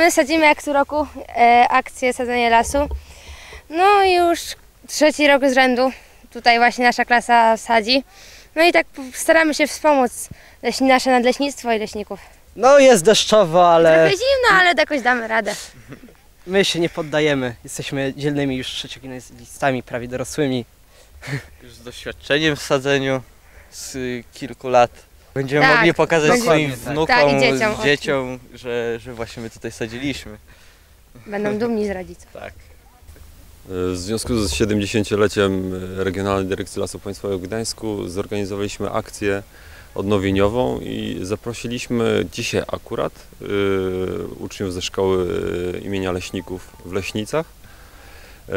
My sadzimy jak co roku e, akcję sadzenia lasu. No i już trzeci rok z rzędu tutaj właśnie nasza klasa sadzi. No i tak staramy się wspomóc leśni, nasze nadleśnictwo i leśników. No jest deszczowo, ale Trochę zimno, ale jakoś damy radę. my się nie poddajemy. Jesteśmy dzielnymi już trzeciogimnazjalistami, prawie dorosłymi. już z doświadczeniem w sadzeniu z kilku lat. Będziemy Tak, mogli pokazać będzie- swoim tak. wnukom, Tak, i dzieciom. dzieciom że, że właśnie my tutaj sadziliśmy. Będą dumni z rodziców. Tak. W związku z 70-leciem Regionalnej Dyrekcji Lasów Państwowych w Gdańsku zorganizowaliśmy akcję odnowieniową i zaprosiliśmy dzisiaj akurat y, uczniów ze szkoły y, imienia Leśników w Leśnicach. Y,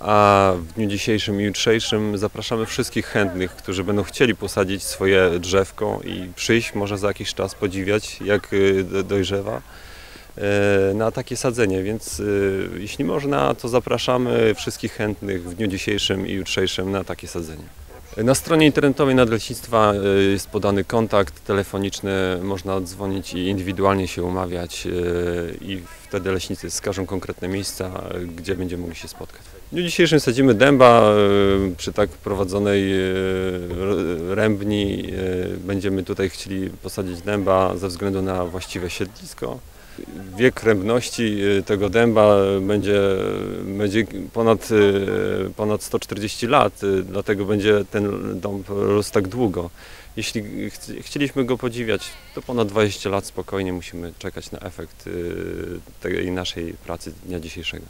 a w dniu dzisiejszym i jutrzejszym zapraszamy wszystkich chętnych, którzy będą chcieli posadzić swoje drzewko i przyjść może za jakiś czas podziwiać jak do- dojrzewa e, na takie sadzenie, więc e, jeśli można, to zapraszamy wszystkich chętnych w dniu dzisiejszym i jutrzejszym na takie sadzenie. Na stronie internetowej Nadleśnictwa e, jest podany kontakt telefoniczny, można dzwonić i indywidualnie się umawiać e, i wtedy leśnicy wskażą konkretne miejsca, gdzie będziemy mogli się spotkać. W dniu dzisiejszym sadzimy dęba e, przy tak prowadzonej rębni. Będziemy tutaj chcieli posadzić dęba ze względu na właściwe siedlisko. Wiek rębności y, tego dęba będzie, będzie ponad, y, ponad 140 lat, y, dlatego będzie ten dąb rósł tak długo. Jeśli chci- chcieliśmy go podziwiać, to ponad 20 lat spokojnie musimy czekać na efekt tej naszej pracy dnia dzisiejszego.